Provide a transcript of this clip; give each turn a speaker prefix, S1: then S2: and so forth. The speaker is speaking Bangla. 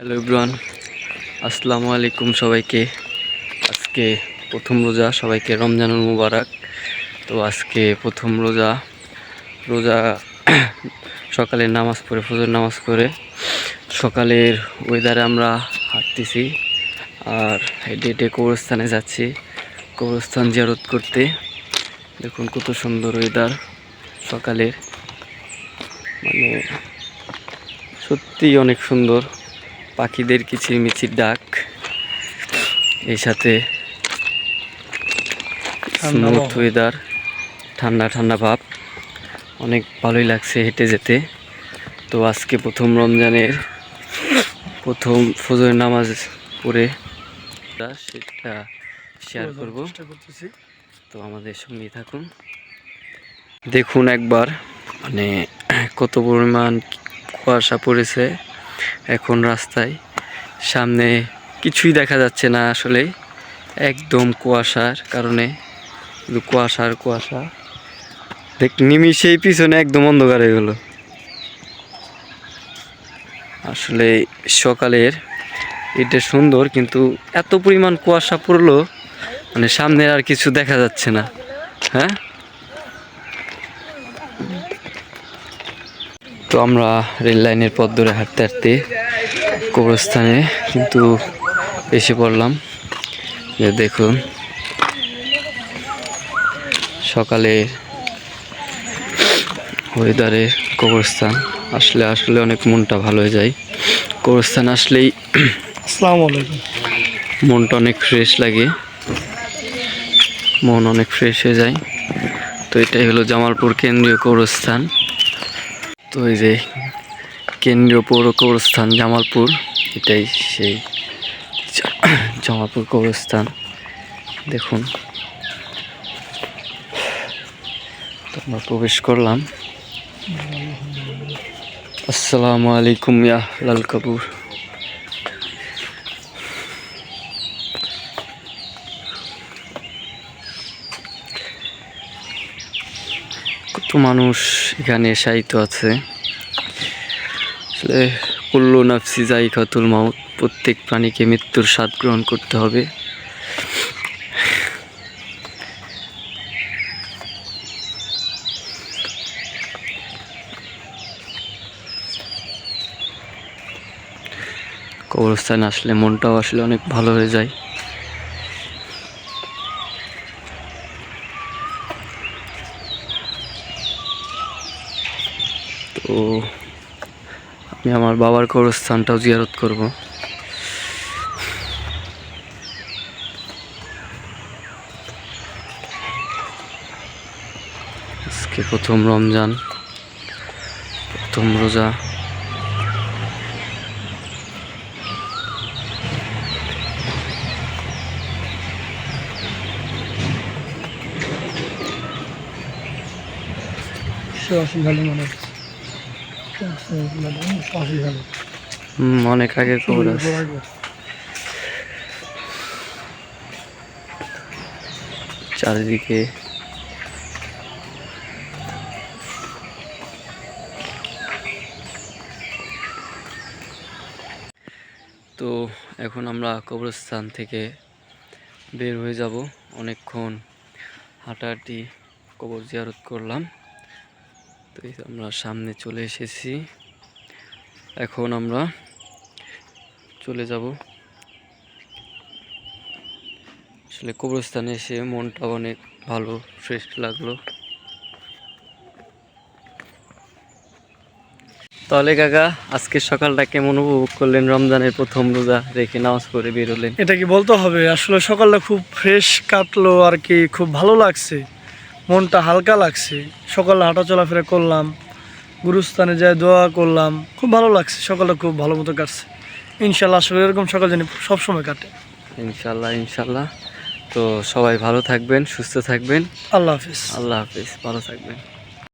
S1: হ্যালো ইব্রান আসসালামু আলাইকুম সবাইকে। আজকে প্রথম রোজা, সবাইকে রমজানুল মুবারক। তো আজকে প্রথম রোজা রোজা সকালে নামাজ পড়ে ফজর নামাজ করে সকালের ওয়েদারে আমরা হাঁটতেছি আর হেঁটে কবরস্থানে যাচ্ছি, কবরস্থান জিয়ারত করতে। দেখুন কত সুন্দর ওয়েদার সকালের। মানে সত্যিই অনেক সুন্দর। পাখিদের কিচিরমিচির ডাক। এই সাথে স্মুথ ওয়েদার ঠান্ডা ঠান্ডা ভাব। অনেক ভালোই লাগছে হেঁটে যেতে। তো আজকে প্রথম রমজানের প্রথম ফজরের নামাজ পড়ে সেটা শেয়ার করব। তো আমাদের সঙ্গেই থাকুন। দেখুন একবার মানে কত পরিমাণ কুয়াশা পড়েছে। এখন রাস্তায়। সামনে কিছুই দেখা যাচ্ছে না আসলে। একদম কুয়াশার কারণে। শুধু কুয়াশা কুয়াশা। দেখ নিমিশেই পিছনে একদম অন্ধকার হয়ে গেলো। আসলে সকালের এটা সুন্দর, কিন্তু এত পরিমাণ কুয়াশা পড়ল মানে সামনে আর কিছু দেখা যাচ্ছে না। হ্যাঁ? তো আমরা রেল লাইনের পথ ধরে হাঁটতে হাঁটতে কবরস্থানে কিন্তু এসে পড়লাম। যে দেখুন সকালে ওয়েদারে কবরস্থান আসলে আসলে অনেক মনটা ভালো হয়ে যায়। কবরস্থান আসলেই
S2: আসসালামু আলাইকুম।
S1: মনটা অনেক ফ্রেশ লাগে। মন অনেক ফ্রেশ হয়ে যায়। তো এটাই হলো জামালপুর কেন্দ্রীয় কবরস্থান। তো এই যে কেন্দ্রীয় পৌর কবরস্থান জামালপুর, এটাই সেই জামালপুর কবরস্থান। দেখুন। তো আমরা প্রবেশ করলাম। আসসালামু আলাইকুম ইয়া লাল কাপুর কত মানুষ এখানে সাহিত্য আছে। আসলে কুল্লু নাফসি যাই খাতুল মাউত, প্রত্যেক প্রাণীকে মৃত্যুর স্বাদ গ্রহণ করতে হবে। কবরস্থানে আসলে মনটাও আসলে অনেক ভালো হয়ে যায়। তো আমি আমার বাবার কবরস্থানটাও জিয়ারত করব। আজকে প্রথম রমজান, প্রথম রোজা।
S2: সরাসরি ভালো মনে হচ্ছে।
S1: অনেক আগের খবর চারিদিকে তো এখন আমরা কবরস্থান থেকে বের হয়ে যাব। অনেকক্ষণ হাঁটাহাঁটি, কবর জিয়ারত করলাম। তো আমরা সামনে চলে এসেছি। এখন আমরা চলে যাব। আসলে কবরস্থানে এসে মনটা অনেক ভালো ফ্রেশ লাগল। তাহলে কাকা, আজকের সকালটা কেমন উপভোগ করলেন? রমজানের প্রথম রোজা রেখে নামাজ পড়ে বেরোলেন।
S2: এটা কি বলতে হবে? আসলে সকালটা খুব ফ্রেশ কাটলো আর কি, খুব ভালো লাগছে। মনটা হালকা লাগছে। সকালে হাঁটা চলাফেরা করলাম গুরুস্থানে যায় দোয়া করলাম। খুব ভালো লাগছে সকালটা খুব ভালো মতো কাটছে। ইনশাল্লাহ আসলে এরকম সকাল জানি সবসময় কাটে।
S1: ইনশাল্লাহ ইনশাল্লাহ। তো সবাই ভালো থাকবেন সুস্থ থাকবেন।
S2: আল্লাহ হাফিজ।
S1: আল্লাহ হাফিজ ভালো থাকবেন।